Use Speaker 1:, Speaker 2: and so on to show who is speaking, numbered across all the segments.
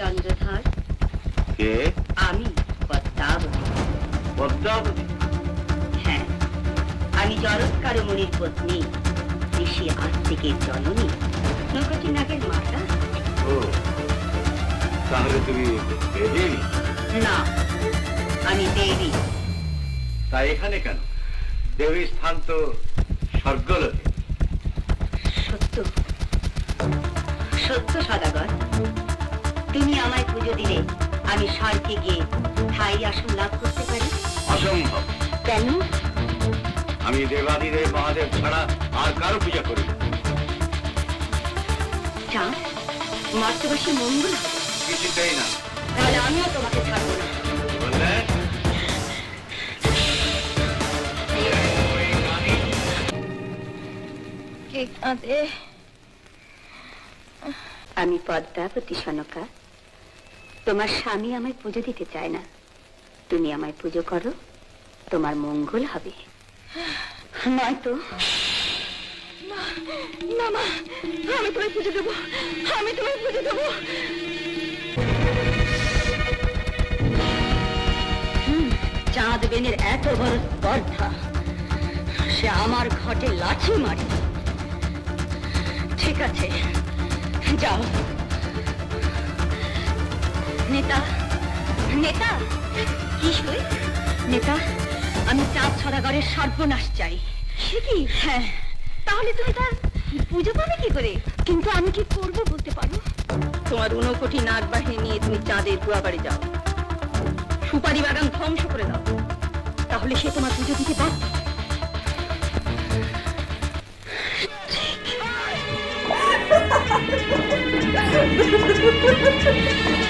Speaker 1: চন্দ্রধর।
Speaker 2: কে?
Speaker 1: আমি পদ্মাবতী।
Speaker 2: পদ্মাবতী?
Speaker 1: হ্যাঁ আমি জরৎকার মুনির পত্নী ঋষি আস্তিকের জননী নৌকাটি নাগের মাতা।
Speaker 2: ও তাহলে তুমি দেবী?
Speaker 1: না আমি দেবী।
Speaker 2: তাই এখানে কেন? দেবীর স্থান তো স্বর্গলোকে।
Speaker 1: সত্য। সত্য সদাগর। তুমি আমায় পুজো দিলে আমি স্বর্গে গিয়ে ঠাই আসন লাভ করতে পারি?
Speaker 2: অসম্ভব।
Speaker 1: কেন?
Speaker 2: আমি দেবাদিদেব মহাদেব ছাড়া আর কারও পূজা করি।
Speaker 1: চাঁদ মর্তবাসী মঙ্গল।
Speaker 2: কিছুতেই না।
Speaker 1: তাহলে আমিও তোমাকে ছাড়বো না।
Speaker 2: বললে?
Speaker 1: আমি পদ্মাবতী সনকা। তোমার স্বামী আমায় পুজো দিতে চায় না। তুমি আমায় পুজো করো, তোমার মঙ্গল হবে। নয়তো
Speaker 3: আমি তোমায় পুজো দেবো, আমি তোমায় পুজো দেবো।
Speaker 1: চাঁদ বেনের এত বড় স্পর্ধা, সে আমার ঘটে লাঠি মারে ঠিক আছে, যাও। নেতা। নেতা? কি শুই নেতা আমি চাঁদ ছড়াগড়ের সর্বনাশ চাই। সে কি? হ্যাঁ। তাহলে তুমি তার পুজো পাবে কি করে? কিন্তু আমি কি করব বলতে পারো? তোমার ঊনকোটি নাগ বাহিনী নিয়ে তুমি চাঁদের গুয়াবাড়ি যাও। সুপারি বাগান ধ্বংস করে দাও। তাহলে সে তোমার পুজো দিতে বাধ্য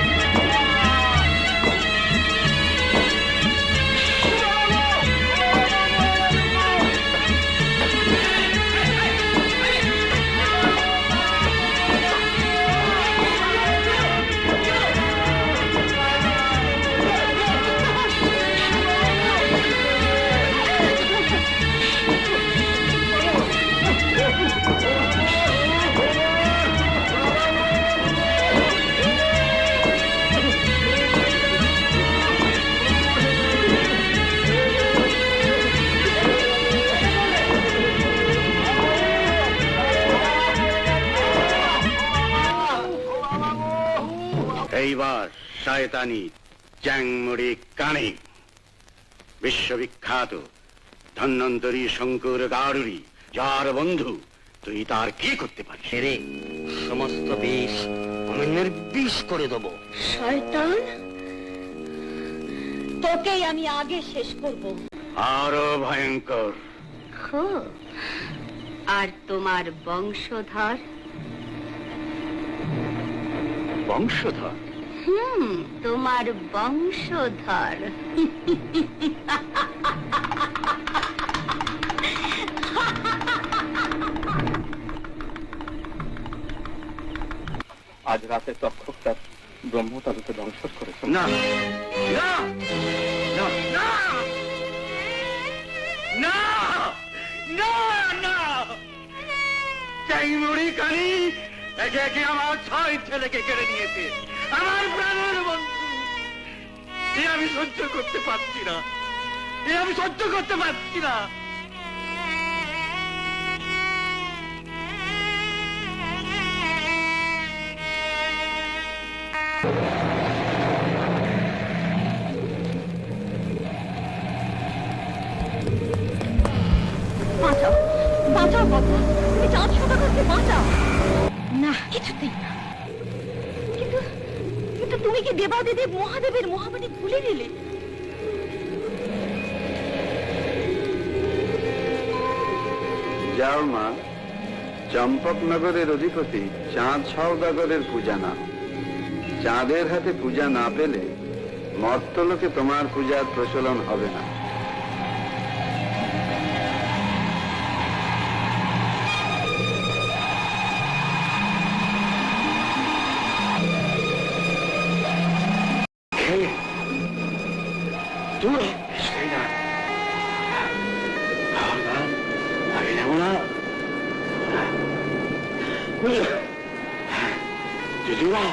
Speaker 2: এইবার শয়তানি চ্যাংমুড়ি কানে বিশ্ববিখ্যাত ধন্বন্তরী শঙ্কর গারুরি যার বন্ধু তুই তার কি করতে পারিস
Speaker 4: রে সমস্ত বিষ আমি নির্বিষ করে দেব।
Speaker 1: শয়তান তোকেই আমি আগে শেষ করব।
Speaker 2: আরও ভয়ঙ্কর।
Speaker 1: আর তোমার বংশধর?
Speaker 2: বংশধর?
Speaker 1: হুম তোমার বংশধর।
Speaker 5: আজ রাতে তক্ষক তার ব্রহ্মতালুকে ধ্বংস করেছে।
Speaker 2: না। না। না। না। না। না না। চাইমুড়ি কানি একে একে আমার ছয় ছেলেকে কেড়ে নিয়েছে। আমার প্রাণের বন্ধু। এ আমি সহ্য করতে পারছি না। এ আমি সহ্য করতে পারছি না।
Speaker 3: বাঁচাও। বাঁচাও বাবা তুমি চাঁদ করতে বাঁচাও। না। কিছুতেই না। তুমি কি দেবাদিদেব মহাদেবের মহাবাণী ভুলে গেলে
Speaker 6: যাও মা, চম্পকনগরের অধিপতি চাঁদ সওদাগরের পূজা না চাঁদের হাতে পূজা না পেলে মর্তলোকে তোমার পূজার প্রচলন হবে না।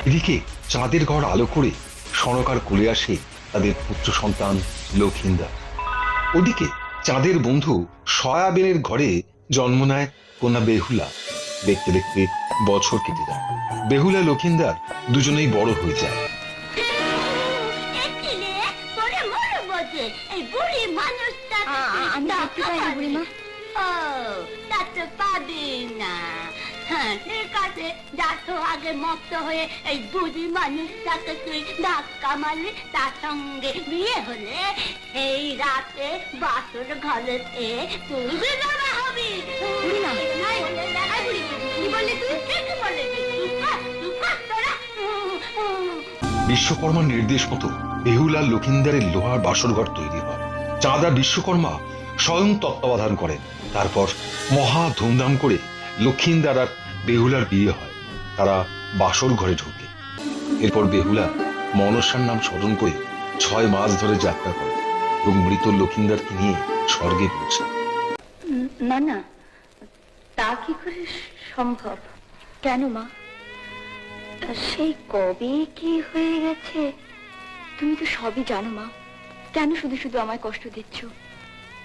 Speaker 7: এদিকে চাঁদের ঘর আলো করে সরকার কোলে আসে তাদের পুত্র সন্তান লক্ষিন্দর ওদিকে চাঁদের বন্ধু সয়াবিনের ঘরে জন্ম নেয় কন্যা বেহুলা। দেখতে দেখতে বছর কেটে যায়। বেহুলা লক্ষিন্দার দুজনেই বড় হয়ে যায়।
Speaker 8: আমি দেখতে বুড়িমা।
Speaker 1: ও না। হ্যাঁ ঠিক আছে। যা তো আগে মত হয়ে এই বুড়ি মানুষটাকে তুই ধাক্কা মারলি তার সঙ্গে বিয়ে হলে এই রাতে বাসর ঘরেতে তুই বিধবা হবি।
Speaker 7: বিশ্বকর্মার নির্দেশ মতো বেহুলা লক্ষিন্দারের লোহার বাসরঘর তৈরি হয়। চাঁদা বিশ্বকর্মা স্বয়ং তত্ত্বাবধান করেন। তারপর মহা ধুমধাম করে লক্ষিন্দার আর বেহুলার বিয়ে হয়। তারা বাসর ঘরে ঢোকে। এরপর বেহুলা মনসার নাম স্মরণ করে ছয় মাস ধরে যাত্রা করে এবং মৃত লক্ষিন্দারকে নিয়ে স্বর্গে পৌঁছায়।
Speaker 8: না না, তা কি করে সম্ভব? কেন মা? সেই কবে কি হয়ে গেছে? তুমি তো সবই জানো মা। কেন শুধু শুধু আমায় কষ্ট দিচ্ছ?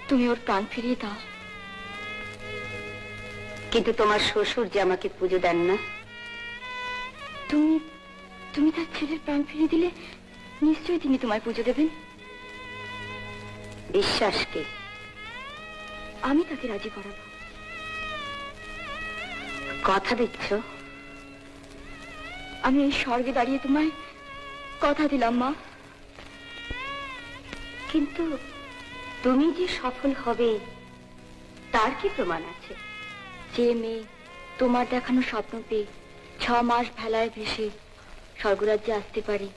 Speaker 8: তুমি ওর প্রাণ ফিরিয়ে দাও।
Speaker 1: কিন্তু তোমার শ্বশুর যে আমাকে পুজো দেন না।
Speaker 8: তুমি তুমি তার ছেলের প্রাণ ফিরিয়ে দিলে নিশ্চয়ই তিনি তোমায় পুজো দেবেন।
Speaker 1: বিশ্বাসকে
Speaker 8: আমি তাকে রাজি করাবো।
Speaker 1: কথা দিচ্ছ?
Speaker 8: আমি এই স্বর্গে দাঁড়িয়ে তোমায় কথা দিলাম মা।
Speaker 1: কিন্তু তুমি যে সফল হবে তার কি প্রমাণ আছে?
Speaker 8: যে মেয়ে তোমার দেখানো স্বপ্ন পেয়ে ছ মাস ভেলায় ভেসে স্বর্গরাজ্যে আসতে পারে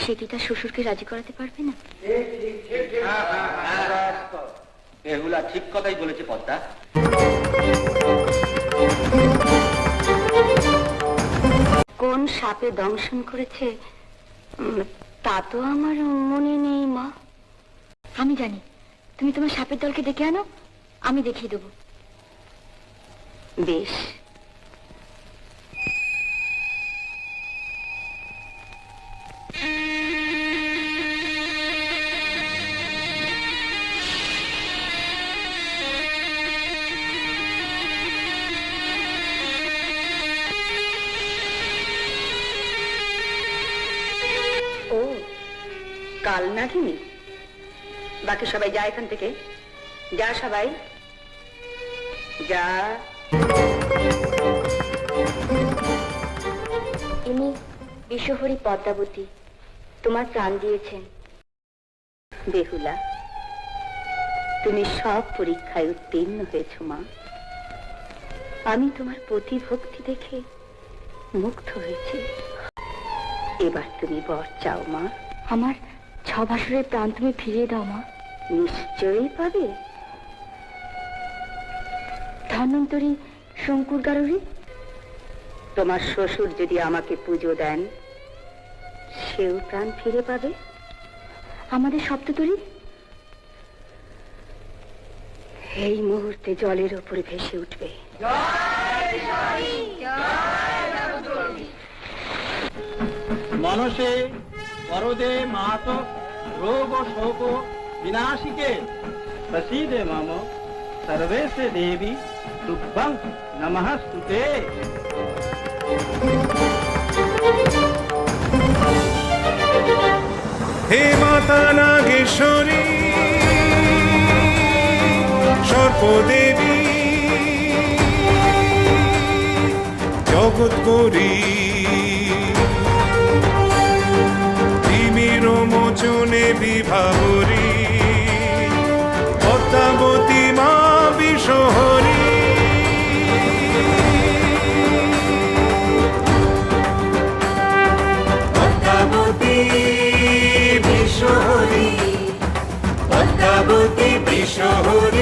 Speaker 8: সে কি তার শ্বশুরকে রাজি করাতে পারবে না?
Speaker 9: বেহুলা ঠিক কথাই বলেছে পদ্মা।
Speaker 1: কোন সাপে দংশন করেছে? তা তো আমার মনে নেই মা।
Speaker 8: আমি জানি। তুমি তোমার সাপের দলকে ডেকে আনো আমি দেখিয়ে দেবো।
Speaker 1: বেশ। কাল নাগিনি। বাকি সবাই যা এখান থেকে। যা সবাই। যা।
Speaker 8: ইনি বিশ্বহরি পদ্মাবতী। তোমার প্রাণ দিয়েছেন।
Speaker 1: বেহুলা তুমি সব পরীক্ষায় উত্তীর্ণ হয়েছ মা। আমি তোমার প্রতি ভক্তি দেখে মুগ্ধ হয়েছি। এবার তুমি বর চাও মা।
Speaker 8: আমার ছ বছরের প্রাণ তুমি ফিরিয়ে দাও মা।
Speaker 1: নিশ্চয়ই পাবে।
Speaker 8: ধন্বন্তরী শঙ্কুর গারুরি
Speaker 1: তোমার শ্বশুর যদি আমাকে পুজো দেন সেও প্রাণ ফিরে পাবে?
Speaker 8: আমাদের সপ্ততরী?
Speaker 1: এই মুহূর্তে জলের উপরে ভেসে উঠবে।
Speaker 10: মনসে পরদে মাত রোগ শোক বিনাশিকে। প্রসীদে মম সর্বেশে দেবী। তুভ্যং নমঃ স্তুতে
Speaker 11: হে মাতা নাগেশ্বরী সর্পদেবী জগৎপুরী তিমির মোচনে বিভাবরী shahuri